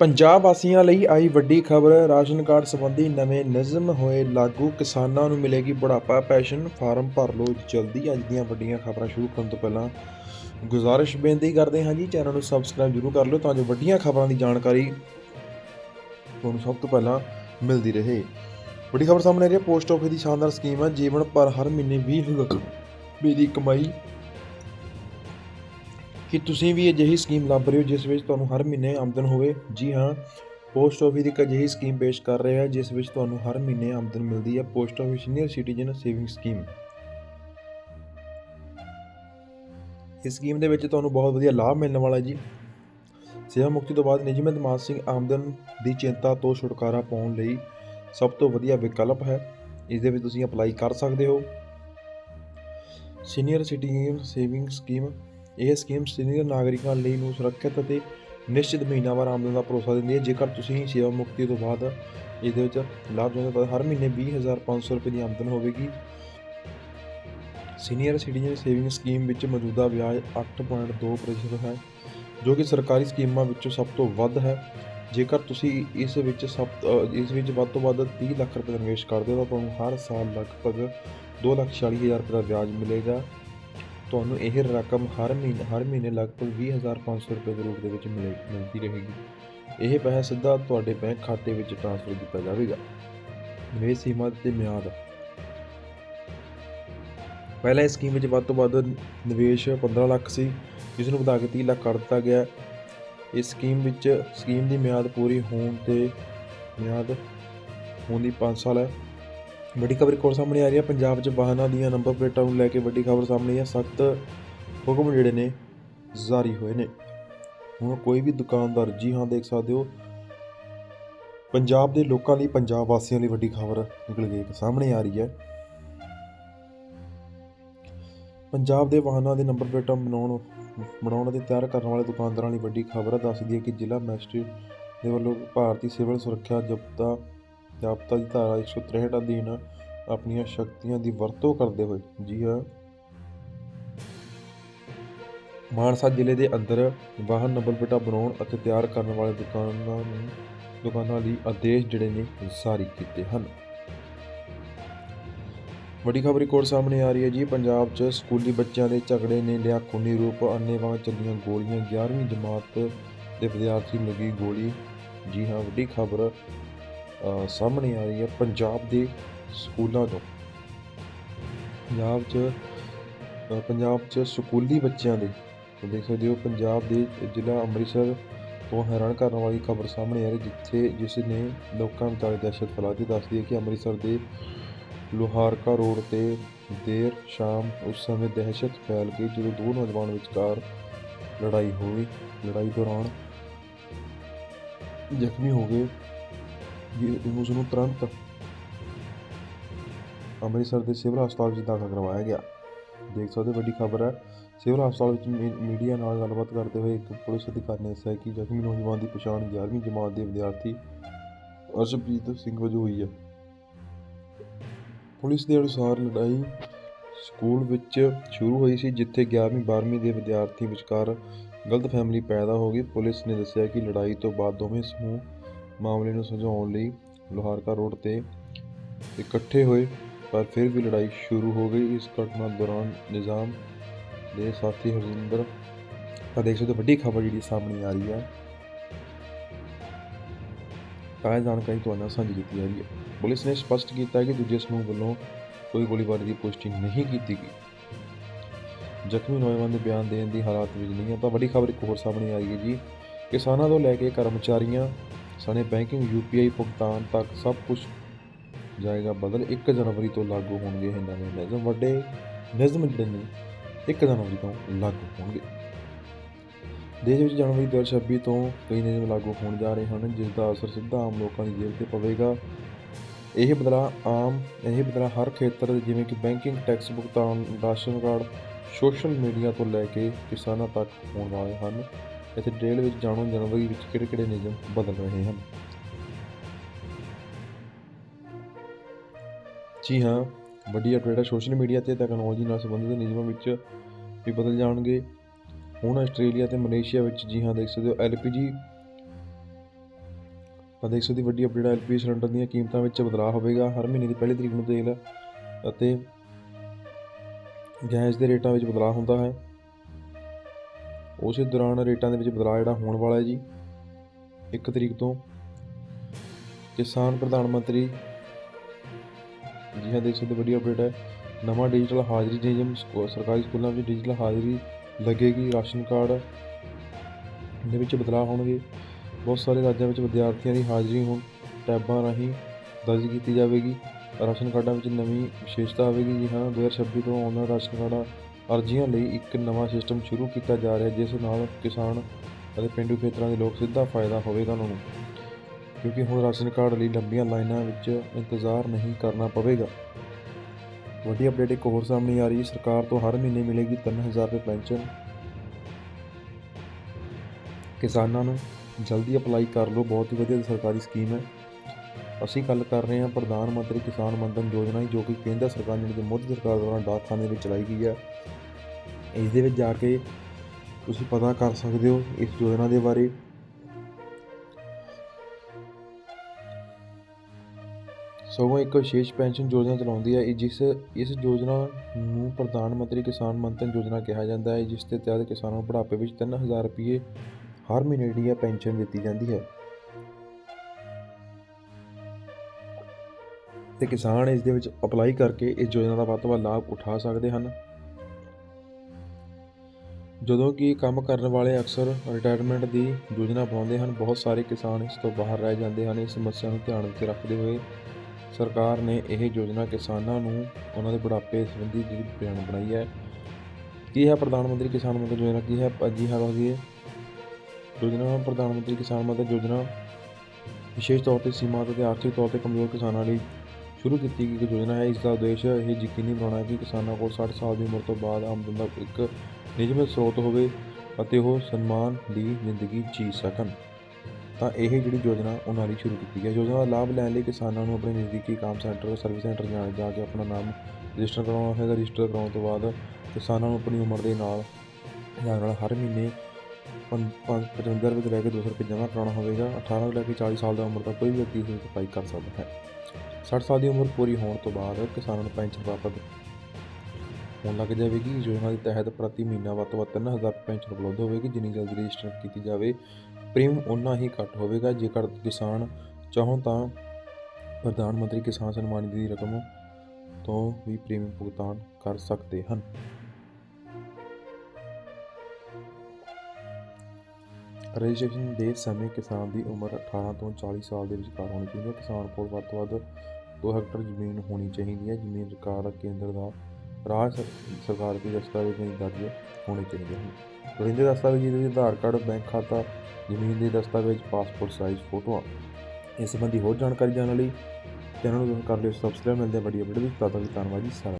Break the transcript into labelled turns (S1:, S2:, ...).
S1: ਪੰਜਾਬ ਵਾਸੀਆਂ ਲਈ ਆਈ ਵੱਡੀ ਖਬਰ, ਰਾਸ਼ਨ ਕਾਰਡ ਸੰਬੰਧੀ ਨਵੇਂ ਨਿਯਮ ਹੋਏ ਲਾਗੂ। ਕਿਸਾਨਾਂ ਨੂੰ ਮਿਲੇਗੀ ਬੁਢਾਪਾ ਪੈਨਸ਼ਨ ਫਾਰਮ ਭਰ ਲਓ ਜਲਦੀ। ਅੱਜ ਦੀਆਂ ਵੱਡੀਆਂ ਖਬਰਾਂ ਸ਼ੁਰੂ ਕਰਨ ਤੋਂ ਪਹਿਲਾਂ ਗੁਜ਼ਾਰਿਸ਼ ਬੇਨਤੀ ਕਰਦੇ ਹਾਂ ਜੀ, ਚੈਨਲ ਨੂੰ ਸਬਸਕ੍ਰਾਈਬ ਜ਼ਰੂਰ ਕਰ ਲਓ ਤਾਂ ਜੋ ਵੱਡੀਆਂ ਖਬਰਾਂ ਦੀ ਜਾਣਕਾਰੀ ਤੁਹਾਨੂੰ ਸਭ ਤੋਂ ਪਹਿਲਾਂ ਮਿਲਦੀ ਰਹੇ। ਵੱਡੀ ਖਬਰ ਸਾਹਮਣੇ ਆ ਰਹੀ ਹੈ, ਪੋਸਟ ਆਫਿਸ ਦੀ ਸ਼ਾਨਦਾਰ ਸਕੀਮ ਹੈ ਜੀਵਨ ਪਰ ਹਰ ਮਹੀਨੇ 20000 ਰੁਪਏ ਦੀ ਕਮਾਈ ਕਿ ਤੁਸੀਂ ਵੀ ਅਜਿਹੀ ਸਕੀਮ ਲੱਭ ਰਹੇ ਹੋ ਜਿਸ ਵਿੱਚ ਤੁਹਾਨੂੰ ਹਰ ਮਹੀਨੇ ਆਮਦਨ ਹੋਵੇ। ਜੀ ਹਾਂ, ਪੋਸਟ ਆਫਿਸ ਇੱਕ ਅਜਿਹੀ ਸਕੀਮ ਪੇਸ਼ ਕਰ ਰਿਹਾ ਹੈ, ਜਿਸ ਵਿੱਚ ਤੁਹਾਨੂੰ ਹਰ ਮਹੀਨੇ ਆਮਦਨ ਮਿਲਦੀ ਹੈ। Post office senior citizen saving scheme. ਇਸ ਸਕੀਮ ਦੇ ਵਿੱਚ ਤੁਹਾਨੂੰ ਬਹੁਤ ਵਧੀਆ ਲਾਭ ਮਿਲਣ ਵਾਲਾ ਜੀ। ਸੇਵਾ ਮੁਕਤੀ ਤੋਂ ਬਾਅਦ ਨਿਯਮਿਤ ਮਾਸਿਕ ਆਮਦਨ ਦੀ ਚਿੰਤਾ ਤੋਂ ਛੁਟਕਾਰਾ ਪਾਉਣ ਲਈ ਸਭ ਤੋਂ ਵਧੀਆ ਵਿਕਲਪ ਹੈ। ਇਸ ਦੇ ਵਿੱਚ ਤੁਸੀਂ ਅਪਲਾਈ ਕਰ ਸਕਦੇ ਹੋ। ਸੀਨੀਅਰ ਸਿਟੀਜ਼ਨ ਸੇਵਿੰਗ ਸਕੀਮ ਇਹ ਸਕੀਮ ਸੀਨੀਅਰ ਨਾਗਰਿਕਾਂ ਲਈ ਨੂੰ ਸੁਰੱਖਿਅਤ ਅਤੇ ਨਿਸ਼ਚਿਤ ਮਹੀਨਾਵਾਰ ਆਮਦਨ ਦਾ ਭਰੋਸਾ ਦਿੰਦੀ ਹੈ। ਜੇਕਰ ਤੁਸੀਂ ਸੇਵਾ ਮੁਕਤੀ ਤੋਂ ਬਾਅਦ ਇਹਦੇ ਵਿੱਚ ਲਾਭ ਲੈਣ ਤੋਂ ਬਾਅਦ ਹਰ ਮਹੀਨੇ 20500 ਰੁਪਏ ਦੀ ਆਮਦਨ ਹੋਵੇਗੀ। ਸੀਨੀਅਰ ਸਿਟੀਜ਼ਨ ਸੇਵਿੰਗ ਸਕੀਮ ਵਿੱਚ ਮੌਜੂਦਾ ਵਿਆਜ 8.2% ਹੈ ਜੋ ਕਿ ਸਰਕਾਰੀ ਸਕੀਮਾਂ ਵਿੱਚੋਂ ਸਭ ਤੋਂ ਵੱਧ ਹੈ। ਜੇਕਰ ਤੁਸੀਂ ਇਸ ਵਿੱਚ ਸਭ ਇਸ ਵਿੱਚ ਵੱਧ ਤੋਂ ਵੱਧ 30 ਲੱਖ ਰੁਪਏ ਦਾ ਨਿਵੇਸ਼ ਕਰਦੇ ਹੋ ਤਾਂ ਤੁਹਾਨੂੰ ਹਰ ਸਾਲ ਲਗਭਗ 2,40,000 ਰੁਪਏ ਦਾ ਵਿਆਜ ਮਿਲੇਗਾ। ਤੁਹਾਨੂੰ ਇਹ ਰਕਮ ਹਰ ਮਹੀਨੇ ਹਰ ਮਹੀਨੇ ਲਗਭਗ 20500 ਰੁਪਏ ਦੇ ਰੂਪ ਦੇ ਵਿੱਚ ਮਿਲੇ, ਮਿਲਦੀ ਰਹੇਗੀ। ਇਹ ਪੈਸਾ ਸਿੱਧਾ ਤੁਹਾਡੇ ਬੈਂਕ ਖਾਤੇ ਵਿੱਚ ਟ੍ਰਾਂਸਫਰ ਕੀਤਾ ਜਾਵੇਗਾ। ਨਿਵੇਸ਼ ਸੀਮਾ ਤੇ ਮਿਆਦ। ਪਹਿਲਾਂ ਇਸ ਸਕੀਮ ਵਿੱਚ ਵੱਧ ਤੋਂ ਵੱਧ ਨਿਵੇਸ਼ 15 ਲੱਖ ਸੀ, ਜਿਸ ਨੂੰ ਵਧਾ ਕੇ 30 ਲੱਖ ਕਰ ਦਿੱਤਾ ਗਿਆ। ਇਸ ਸਕੀਮ ਵਿੱਚ ਸਕੀਮ ਦੀ ਮਿਆਦ ਪੂਰੀ ਹੋਣ ਤੇ, ਮਿਆਦ ਹੋਣ ਦੀ 5 ਸਾਲ ਹੈ। ਵੱਡੀ ਖਬਰ ਇੱਕ ਹੋਰ ਸਾਹਮਣੇ ਆ ਰਹੀ ਹੈ। ਪੰਜਾਬ 'ਚ ਵਾਹਨਾਂ ਦੀਆਂ ਨੰਬਰ ਪਲੇਟਾਂ ਨੂੰ ਲੈ ਕੇ ਵੱਡੀ ਖਬਰ ਸਾਹਮਣੇ ਆਈ ਸਖਤ ਹੁਕਮ ਜਿਹੜੇ ਨੇ, ਜਾਰੀ ਹੋਏ ਨੇ। ਹੁਣ ਕੋਈ ਵੀ ਦੁਕਾਨਦਾਰ, ਜੀ ਹਾਂ, ਦੇਖ ਸਕਦੇ ਹੋ। ਪੰਜਾਬ ਦੇ ਲੋਕਾਂ ਲਈ, ਪੰਜਾਬ ਵਾਸੀਆਂ ਲਈ ਵੱਡੀ ਖਬਰ ਨਿਕਲ ਗਈ ਸਾਹਮਣੇ ਆ ਰਹੀ ਹੈ। ਪੰਜਾਬ ਦੇ ਵਾਹਨਾਂ ਦੇ ਨੰਬਰ ਪਲੇਟਾਂ ਬਣਾਉਣ ਬਣਾਉਣ ਅਤੇ ਤਿਆਰ ਕਰਨ ਵਾਲੇ ਦੁਕਾਨਦਾਰਾਂ ਲਈ ਵੱਡੀ ਖਬਰ ਦੱਸਦੀ ਹੈ ਕਿ ਜ਼ਿਲ੍ਹਾ ਮੈਜਿਸਟ੍ਰੇਟ ਦੇ ਵੱਲੋਂ ਭਾਰਤੀ ਸਿਵਲ ਸੁਰੱਖਿਆ ਜ਼ਬਤਾ ਜਾਬਤਾ ਦੀ ਧਾਰਾ 163 ਅਧੀਨ ਆਪਣੀਆਂ ਸ਼ਕਤੀਆਂ ਦੀ ਵਰਤੋਂ ਕਰਦੇ ਹੋਏ, ਜੀ ਹਾਂ। ਮਾਨਸਾ ਜ਼ਿਲ੍ਹੇ ਦੇ ਅੰਦਰ ਵਾਹਨ ਨੰਬਰ ਪਲੇਟਾਂ ਬਣਾਉਣ ਅਤੇ ਤਿਆਰ ਕਰਨ ਵਾਲੇ ਦੁਕਾਨਾਂ ਨੂੰ, ਦੁਕਾਨਾਂ ਲਈ ਆਦੇਸ਼ ਜਿਹੜੇ ਨੇ ਜਾਰੀ ਕੀਤੇ ਹਨ। ਵੱਡੀ ਖਬਰ ਇੱਕ ਹੋਰ ਸਾਹਮਣੇ ਆ ਰਹੀ ਹੈ ਜੀ, ਪੰਜਾਬ 'ਚ ਸਕੂਲੀ ਬੱਚਿਆਂ ਦੇ ਝਗੜੇ ਨੇ ਲਿਆ ਖੂਨੀ ਰੂਪ ਅੰਨੇਵਾਹ ਚੱਲੀਆਂ ਗੋਲੀਆਂ 11ਵੀਂ ਜਮਾਤ ਦੇ ਵਿਦਿਆਰਥੀ ਨੂੰ ਲੱਗੀ ਗੋਲੀ। ਜੀ ਹਾਂ, ਵੱਡੀ ਖਬਰ ਸਾਹਮਣੇ ਆ ਰਹੀ ਹੈ ਪੰਜਾਬ ਦੇ ਸਕੂਲਾਂ ਤੋਂ। ਪੰਜਾਬ 'ਚ ਪੰਜਾਬ 'ਚ ਸਕੂਲੀ ਬੱਚਿਆਂ ਦੇ ਦੇਖ ਸਕਦੇ ਹੋ ਪੰਜਾਬ ਦੇ ਜ਼ਿਲ੍ਹਾ ਅੰਮ੍ਰਿਤਸਰ ਤੋਂ ਹੈਰਾਨ ਕਰਨ ਵਾਲੀ ਖਬਰ ਸਾਹਮਣੇ ਆ ਰਹੀ, ਜਿੱਥੇ ਜਿਸ ਨੇ ਲੋਕਾਂ ਵਿਚਾਲੇ ਦਹਿਸ਼ਤ ਫੈਲਾ ਦਿੱਤੀ ਦੱਸਦੀ ਹੈ ਕਿ ਅੰਮ੍ਰਿਤਸਰ ਦੇ ਲੋਹਾਰਕਾ ਰੋਡ ਤੇ ਦੇਰ ਸ਼ਾਮ ਉਸ ਸਮੇਂ ਦਹਿਸ਼ਤ ਫੈਲ ਗਈ, ਜਦੋਂ ਦੋ ਨੌਜਵਾਨ ਵਿਚਕਾਰ ਲੜਾਈ ਹੋਈ। ਲੜਾਈ ਦੌਰਾਨ ਜ਼ਖਮੀ ਹੋ ਗਏ। ਜੀ ਨੂੰ ਤੁਰੰਤ ਅੰਮ੍ਰਿਤਸਰ ਦੇ ਸਿਵਲ ਹਸਪਤਾਲ ਵਿੱਚ ਦਾਖਲ ਕਰਵਾਇਆ ਗਿਆ। ਦੇਖ ਸਕਦੇ ਹੋ, ਵੱਡੀ ਖਬਰ ਹੈ। ਸਿਵਲ ਹਸਪਤਾਲ ਵਿੱਚ ਮੀ- ਮੀਡੀਆ ਨਾਲ ਗੱਲਬਾਤ ਕਰਦੇ ਹੋਏ ਇੱਕ ਪੁਲਿਸ ਅਧਿਕਾਰੀ ਨੇ ਦੱਸਿਆ ਕਿ ਜ਼ਖਮੀ ਨੌਜਵਾਨ ਦੀ ਪਛਾਣ 11ਵੀਂ ਜਮਾਤ ਦੇ ਵਿਦਿਆਰਥੀ ਅਰਸ਼ਪ੍ਰੀਤ ਸਿੰਘ ਵਜੋਂ ਹੋਈ ਹੈ। ਪੁਲਿਸ ਦੇ ਅਨੁਸਾਰ ਲੜਾਈ ਸਕੂਲ ਵਿੱਚ ਸ਼ੁਰੂ ਹੋਈ ਸੀ, ਜਿੱਥੇ 11ਵੀਂ 12ਵੀਂ ਦੇ ਵਿਦਿਆਰਥੀ ਵਿਚਕਾਰ ਗਲਤਫਹਿਮੀ ਪੈਦਾ ਹੋ ਗਈ। ਪੁਲਿਸ ਨੇ ਦੱਸਿਆ ਕਿ ਲੜਾਈ ਤੋਂ ਬਾਅਦ ਦੋਵੇਂ ਸਮੂਹ ਮਾਮਲੇ ਨੂੰ ਸੁਲਝਾਉਣ ਲਈ ਲੋਹਾਰਕਾ ਰੋਡ ਤੇ ਇਕੱਠੇ ਹੋਏ, ਪਰ ਫਿਰ ਵੀ ਲੜਾਈ ਸ਼ੁਰੂ ਹੋ ਗਈ। ਇਸ ਘਟਨਾ ਦੌਰਾਨ ਨਿਜ਼ਾਮ ਦੇ ਸਾਥੀ ਹਰਜਿੰਦਰ ਤਾਂ ਦੇਖ ਸਕਦੇ ਵੱਡੀ ਖਬਰ ਜਿਹੜੀ ਸਾਹਮਣੇ ਆ ਰਹੀ ਹੈ। ਤਾਂ ਜਾਣਕਾਰੀ ਤੁਹਾਡੇ ਨਾਲ ਸਾਂਝੀ ਕੀਤੀ ਜਾ ਰਹੀ ਹੈ। ਪੁਲਿਸ ਨੇ ਸਪਸ਼ਟ ਕੀਤਾ ਕਿ ਦੂਜੇ ਸਮੂਹ ਵੱਲੋਂ ਕੋਈ ਗੋਲੀਬਾਰੀ ਦੀ ਪੁਸ਼ਟੀ ਨਹੀਂ ਕੀਤੀ ਗਈ। ਜ਼ਖਮੀ ਨੌਜਵਾਨ ਦੇ ਬਿਆਨ ਦੇਣ ਦੀ ਹਾਲਾਤ ਵਿੱਚ ਨਹੀਂ ਹੈ। ਤਾਂ ਵੱਡੀ ਖਬਰ ਇੱਕ ਹੋਰ ਸਾਹਮਣੇ ਆ ਰਹੀ ਹੈ ਜੀ। ਕਿਸਾਨਾਂ ਤੋਂ ਲੈ ਕੇ ਕਰਮਚਾਰੀਆਂ ਸਣੇ ਬੈਂਕਿੰਗ ਯੂਪੀਆਈ ਭੁਗਤਾਨ ਤੱਕ ਸਭ ਕੁਝ ਜਾਏਗਾ ਬਦਲ 1 ਜਨਵਰੀ ਤੋਂ ਲਾਗੂ ਹੋਣਗੇ ਇਹ ਨਵੇਂ ਨਿਯਮ। ਵੱਡੇ ਨਿਯਮ ਜਿਹੜੇ ਨੇ 1 ਜਨਵਰੀ ਤੋਂ ਲਾਗੂ ਹੋਣਗੇ। ਦੇਸ਼ ਵਿੱਚ ਜਨਵਰੀ 2026 ਤੋਂ ਕਈ ਨਿਯਮ ਲਾਗੂ ਹੋਣ ਜਾ ਰਹੇ ਹਨ, ਜਿਸ ਦਾ ਅਸਰ ਸਿੱਧਾ ਆਮ ਲੋਕਾਂ ਦੀ ਜੇਬ ਤੇ ਪਵੇਗਾ। ਇਹ ਬਦਲਾਅ ਆਮ, ਇਹ ਬਦਲਾਅ ਹਰ ਖੇਤਰ ਜਿਵੇਂ ਕਿ ਬੈਂਕਿੰਗ ਟੈਕਸ ਭੁਗਤਾਨ, ਰਾਸ਼ਨ ਕਾਰਡ ਸੋਸ਼ਲ ਮੀਡੀਆ ਤੋਂ ਲੈ ਕੇ ਕਿਸਾਨਾਂ ਤੱਕ ਹੋਣ ਵਾਲੇ ਹਨ। ਇੱਥੇ ਡੇਲ ਵਿੱਚ ਜਾਣੋ ਜਨਵਰੀ ਵਿੱਚ ਕਿਹੜੇ ਕਿਹੜੇ ਨਿਯਮ ਬਦਲ ਰਹੇ ਹਨ। ਜੀ ਹਾਂ, ਵੱਡੀ ਅਪਡੇਟ ਹੈ। ਸੋਸ਼ਲ ਮੀਡੀਆ ਤੇ ਟੈਕਨੋਲੋਜੀ ਨਾਲ ਸੰਬੰਧਿਤ ਨਿਯਮਾਂ ਵਿੱਚ ਵੀ ਬਦਲ ਜਾਣਗੇ। ਹੁਣ ਆਸਟ੍ਰੇਲੀਆ ਤੇ ਮਲੇਸ਼ੀਆ ਵਿੱਚ, ਜੀ ਹਾਂ, ਦੇਖ ਸਕਦੇ ਹੋ, ਐਲਪੀਜੀ ਤਾਂ ਦੇਖ ਸਕਦੇ ਹੋ, ਵੱਡੀ ਅਪਡੇਟ ਐਲਪੀਜੀ ਸਿਲੰਡਰ ਦੀਆਂ ਕੀਮਤਾਂ ਵਿੱਚ ਬਦਲਾਅ ਹੋਵੇਗਾ। ਹਰ ਮਹੀਨੇ ਦੀ ਪਹਿਲੀ ਤਰੀਕ ਨੂੰ ਤੇਲ ਅਤੇ ਗੈਸ ਦੇ ਰੇਟਾਂ ਵਿੱਚ ਬਦਲਾਅ ਹੁੰਦਾ ਹੈ। ਉਸੇ ਦੌਰਾਨ ਰੇਟਾਂ ਦੇ ਵਿੱਚ ਬਦਲਾਅ ਜਿਹੜਾ ਹੋਣ ਵਾਲਾ ਹੈ ਜੀ। 1 ਤਰੀਕ ਤੋਂ ਕਿਸਾਨ ਪ੍ਰਧਾਨ ਮੰਤਰੀ ਜੀ ਹਾਂ, ਦੇਖ ਸਕਦੇ ਹੋ, ਵੱਡੀ ਅਪਡੇਟ ਹੈ। ਨਵਾਂ ਡਿਜੀਟਲ ਹਾਜ਼ਰੀ ਨਿਯਮ ਸਕੂ- ਸਰਕਾਰੀ ਸਕੂਲਾਂ ਵਿੱਚ ਡਿਜੀਟਲ ਹਾਜ਼ਰੀ ਲੱਗੇਗੀ, ਰਾਸ਼ਨ ਕਾਰਡ ਦੇ ਵਿੱਚ ਬਦਲਾਅ ਹੋਣਗੇ। ਬਹੁਤ ਸਾਰੇ ਰਾਜਾਂ ਵਿੱਚ ਵਿਦਿਆਰਥੀਆਂ ਦੀ ਹਾਜ਼ਰੀ ਹੁਣ ਟੈਬਾਂ ਰਾਹੀਂ ਦਰਜ ਕੀਤੀ ਜਾਵੇਗੀ। ਰਾਸ਼ਨ ਕਾਰਡਾਂ ਵਿੱਚ ਨਵੀਂ ਵਿਸ਼ੇਸ਼ਤਾ ਆਵੇਗੀ ਜੀ ਹਾਂ 2026 ਤੋਂ ਆਨਲਾਈਨ ਰਾਸ਼ਨ ਕਾਰਡਾਂ ਅਰਜ਼ੀਆਂ ਲਈ ਇੱਕ ਨਵਾਂ ਸਿਸਟਮ ਸ਼ੁਰੂ ਕੀਤਾ ਜਾ ਰਿਹਾ ਜਿਸ ਨਾਲ ਕਿਸਾਨ ਅਤੇ ਪੇਂਡੂ ਖੇਤਰਾਂ ਦੇ ਲੋਕ ਸਿੱਧਾ ਫਾਇਦਾ ਹੋਵੇਗਾ ਉਹਨਾਂ ਨੂੰ, ਕਿਉਂਕਿ ਹੁਣ ਰਾਸ਼ਨ ਕਾਰਡ ਲਈ ਲੰਬੀਆਂ ਲਾਈਨਾਂ ਵਿੱਚ ਇੰਤਜ਼ਾਰ ਨਹੀਂ ਕਰਨਾ ਪਵੇਗਾ। ਵੱਡੀ ਅਪਡੇਟ ਇੱਕ ਹੋਰ ਸਾਹਮਣੇ ਆ ਰਹੀ ਹੈ, ਸਰਕਾਰ ਤੋਂ ਹਰ ਮਹੀਨੇ ਮਿਲੇਗੀ 3000 ਰੁਪਏ ਪੈਨਸ਼ਨ। ਕਿਸਾਨਾਂ ਨੂੰ ਜਲਦੀ ਅਪਲਾਈ ਕਰ ਲਓ, ਬਹੁਤ ਹੀ ਵਧੀਆ ਸਰਕਾਰੀ ਸਕੀਮ ਹੈ। ਅਸੀਂ ਗੱਲ ਕਰ ਰਹੇ ਹਾਂ ਪ੍ਰਧਾਨ ਮੰਤਰੀ ਕਿਸਾਨ ਮਨਧਨ ਯੋਜਨਾ ਜੋ ਕਿ ਕੇਂਦਰ ਸਰਕਾਰ ਨੇ ਤੇ ਮੋਦੀ ਸਰਕਾਰ ਦੁਆਰਾ ਡਾਕਖਾਨੇ ਵਿੱਚ ਚਲਾਈ ਗਈ ਹੈ। ਇਸ ਦੇ ਵਿੱਚ ਜਾ ਕੇ ਤੁਸੀਂ ਪਤਾ ਕਰ ਸਕਦੇ ਹੋ ਇਸ ਯੋਜਨਾ ਦੇ ਬਾਰੇ। ਸਗੋਂ ਇੱਕ ਵਿਸ਼ੇਸ਼ ਪੈਨਸ਼ਨ ਯੋਜਨਾ ਚਲਾਉਂਦੀ ਹੈ ਜਿਸ, ਇਸ ਯੋਜਨਾ ਨੂੰ ਪ੍ਰਧਾਨ ਮੰਤਰੀ ਕਿਸਾਨ ਮਨਧਨ ਯੋਜਨਾ ਕਿਹਾ ਜਾਂਦਾ ਹੈ, ਜਿਸ ਦੇ ਤਹਿਤ ਕਿਸਾਨਾਂ ਨੂੰ ਬੁਢਾਪੇ ਵਿੱਚ 3000 ਰੁਪਏ ਹਰ ਮਹੀਨੇ ਜਿਹੜੀ ਹੈ ਪੈਨਸ਼ਨ ਦਿੱਤੀ ਜਾਂਦੀ ਹੈ। ਤੇ ਕਿਸਾਨ ਇਸ ਦੇ ਵਿੱਚ ਅਪਲਾਈ ਕਰਕੇ ਇਸ ਯੋਜਨਾ ਦਾ ਵੱਧ ਤੋਂ ਵੱਧ ਲਾਭ ਉਠਾ ਸਕਦੇ ਹਨ। ਜਦੋਂ ਕਿ ਕੰਮ ਕਰਨ ਵਾਲੇ ਅਕਸਰ ਰਿਟਾਇਰਮੈਂਟ ਦੀ ਯੋਜਨਾ ਬਣਾਉਂਦੇ ਹਨ, ਬਹੁਤ ਸਾਰੇ ਕਿਸਾਨ ਇਸ ਤੋਂ ਬਾਹਰ ਰਹਿ ਜਾਂਦੇ ਹਨ, ਇਸ ਸਮੱਸਿਆ ਨੂੰ ਧਿਆਨ ਵਿੱਚ ਰੱਖਦੇ ਹੋਏ ਸਰਕਾਰ ਨੇ ਇਹ ਯੋਜਨਾ ਕਿਸਾਨਾਂ ਨੂੰ ਉਹਨਾਂ ਦੇ ਬੁਢਾਪੇ ਸੰਬੰਧੀ ਜਿਹੜੀ ਬਿਆਨ ਬਣਾਈ ਹੈ। ਕੀ ਹੈ ਪ੍ਰਧਾਨ ਮੰਤਰੀ ਕਿਸਾਨ ਮਦਦ ਯੋਜਨਾ? ਕੀ ਹੈ ਜੀ ਹਾਂ ਜੀ ਯੋਜਨਾ? ਪ੍ਰਧਾਨ ਮੰਤਰੀ ਕਿਸਾਨ ਮਦਦ ਯੋਜਨਾ ਵਿਸ਼ੇਸ਼ ਤੌਰ ਤੇ ਸੀਮਾਂਤ ਅਤੇ ਆਰਥਿਕ ਤੌਰ ਤੇ ਕਮਜ਼ੋਰ ਕਿਸਾਨਾਂ ਲਈ ਸ਼ੁਰੂ ਕੀਤੀ ਗਈ ਇੱਕ ਯੋਜਨਾ ਹੈ ਇਸ ਦਾ ਉਦੇਸ਼ ਇਹ ਯਕੀਨੀ ਬਣਾਉਣਾ ਹੈ ਕਿ ਕਿਸਾਨਾਂ ਕੋਲ 60 ਸਾਲ ਦੀ ਉਮਰ ਤੋਂ ਬਾਅਦ ਆਮਦਨ ਦਾ ਇੱਕ ਨਿਯਮਿਤ ਸਰੋਤ ਹੋਵੇ ਅਤੇ ਉਹ ਸਨਮਾਨ ਦੀ ਜ਼ਿੰਦਗੀ ਜੀ ਸਕਣ। ਤਾਂ ਇਹ ਜਿਹੜੀ ਯੋਜਨਾ ਉਹਨਾਂ ਲਈ ਸ਼ੁਰੂ ਕੀਤੀ ਗਈ ਹੈ। ਯੋਜਨਾ ਦਾ ਲਾਭ ਲੈਣ ਲਈ ਕਿਸਾਨਾਂ ਨੂੰ ਆਪਣੇ ਨਜ਼ਦੀਕੀ ਕੰਮ ਸੈਂਟਰ, ਸਰਵਿਸ ਸੈਂਟਰ ਜਾਣ ਜਾ ਕੇ ਆਪਣਾ ਨਾਮ ਰਜਿਸਟਰ ਕਰਾਉਣਾ ਹੈਗਾ ਰਜਿਸਟਰ ਕਰਾਉਣ ਤੋਂ ਬਾਅਦ ਕਿਸਾਨਾਂ ਨੂੰ ਆਪਣੀ ਉਮਰ ਦੇ ਨਾਲ ਨਾਲ ਹਰ ਮਹੀਨੇ ਪੰ- ਪੰਜ, ਪਚਵੰਜਾ ਰੁਪਏ ਤੋਂ ਲੈ ਕੇ ਦੋ ਸੌ ਰੁਪਏ ਜਮ੍ਹਾਂ ਕਰਾਉਣਾ ਹੋਵੇਗਾ। 18 ਤੋਂ ਲੈ ਕੇ 40 ਸਾਲ ਦਾ ਉਮਰ ਦਾ ਕੋਈ ਵਿਅਕਤੀ ਇਸ ਵਿੱਚ ਅਪਲਾਈ ਕਰ ਸਕਦਾ ਹੈ। 60 ਸਾਲ ਦੀ ਉਮਰ ਪੂਰੀ ਹੋਣ ਤੋਂ ਬਾਅਦ ਕਿਸਾਨਾਂ ਨੂੰ ਪੈਨਸ਼ਨ ਪ੍ਰਾਪਤ ਹੋਣ ਲੱਗ ਜਾਵੇਗੀ। ਯੋਜਨਾ ਦੇ ਤਹਿਤ ਪ੍ਰਤੀ ਮਹੀਨਾ ਵੱਧ ਤੋਂ ਵੱਧ 3000 ਰੁਪਏ ਪੈਨਸ਼ਨ ਉਪਲਬਧ ਹੋਵੇਗੀ। ਜਿੰਨੀ ਜਲਦੀ ਰਜਿਸਟਰ ਕੀਤੀ ਜਾਵੇ, ਪ੍ਰੀਮੀਅਮ ਉਨਾ ਹੀ ਘੱਟ ਹੋਵੇਗਾ। ਜੇਕਰ ਕਿਸਾਨ ਚਾਹੋ ਤਾਂ ਪ੍ਰਧਾਨ ਮੰਤਰੀ ਕਿਸਾਨ ਸਨਮਾਨ ਨਿਧੀ ਦੀ ਰਕਮ ਤੋਂ ਵੀ ਪ੍ਰੀਮੀਅਮ ਭੁਗਤਾਨ ਕਰ ਸਕਦੇ ਹਨ। ਰਜਿਸਟ੍ਰੇਸ਼ਨ ਦੇ ਸਮੇਂ ਕਿਸਾਨ ਦੀ ਉਮਰ 18 ਤੋਂ 40 ਸਾਲ ਦੇ ਵਿਚਕਾਰ ਹੋਣੀ ਚਾਹੀਦੀ ਹੈ। ਕਿਸਾਨ ਕੋਲ ਵੱਧ ਤੋਂ ਵੱਧ 2 ਹੈਕਟਰ ਜ਼ਮੀਨ ਹੋਣੀ ਚਾਹੀਦੀ ਹੈ ਜ਼ਮੀਨ ਰਿਕਾਰਡ ਕੇਂਦਰ ਦਾ, ਰਾਜ ਸਰਕਾਰ ਦੇ ਦਸਤਾਵੇਜ਼ਾਂ ਦੀ ਦਰਜ ਹੋਣੇ ਚਾਹੀਦੇ ਹਨ ਲੋੜੀਂਦੇ ਦਸਤਾਵੇਜ਼ ਜਿਹਦੇ ਵਿੱਚ ਆਧਾਰ ਕਾਰਡ, ਬੈਂਕ ਖਾਤਾ, ਜ਼ਮੀਨ ਦੇ ਦਸਤਾਵੇਜ਼, ਪਾਸਪੋਰਟ ਸਾਈਜ਼ ਫੋਟੋਆਂ। ਇਸ ਸੰਬੰਧੀ ਹੋਰ ਜਾਣਕਾਰੀ ਜਾਣਨ ਲਈ ਚੈਨਲ ਨੂੰ ਕਰ ਲਿਓ ਸਬਸਕ੍ਰਾਈਬ ਮਿਲਦੇ ਹਾਂ ਵੱਡੀ ਅਪਡੇਟ ਵਿੱਚ ਤਦ ਤੱਕ ਧੰਨਵਾਦ ਜੀ ਸਾਰਾ